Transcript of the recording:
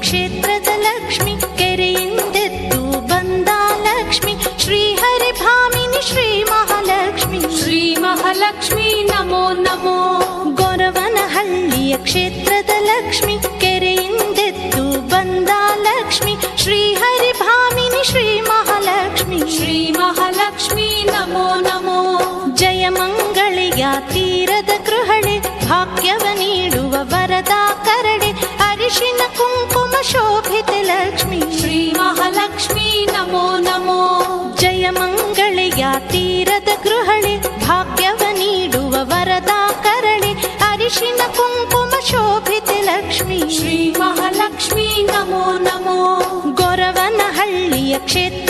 ಕ್ಷೇತ್ರದ ಲಕ್ಷ್ಮಿ ಕೆರೆಯಿಂದೆದ್ದು ಬಂದ ಲಕ್ಷ್ಮಿ ಶ್ರೀಹರಿ ಭಾಮಿನಿ ಶ್ರೀ ಮಹಾಲಕ್ಷ್ಮಿ ಶ್ರೀ ಮಹಾಲಕ್ಷ್ಮಿ ನಮೋ ನಮೋ. ಗೊರವನಹಳ್ಳಿಯ ಕ್ಷೇತ್ರದ ಲಕ್ಷ್ಮಿ ಕೆರೆಯಿಂದೆದ್ದು ಬಂದ ಲಕ್ಷ್ಮಿ ಶ್ರೀಹರಿ ಭಾಮಿನಿ ಶ್ರೀ ಮಹಾಲಕ್ಷ್ಮಿ ಶ್ರೀ ಮಹಾಲಕ್ಷ್ಮಿ ನಮೋ ನಮೋ. ಜಯ ಮಂಗಳಿಯ ತೀರದ ಗೃಹಳೆ ಭಾಗ್ಯವ ನೀಡುವ ವರದಾ ಕರಡೆ ಅರಿಶಿನ ಜಯ ಮಂಗಳೆಯ ತೀರದ ಗೃಹಳೆ जयमङ्गलया तीरद गृहणे भाग्यवीडा करणे अरिशिन कुङ्कुम शोभते लक्ष्मी श्रीमहालक्ष्मी ನಮೋ नमो गोरवनहल् ಕ್ಷೇತ್ರ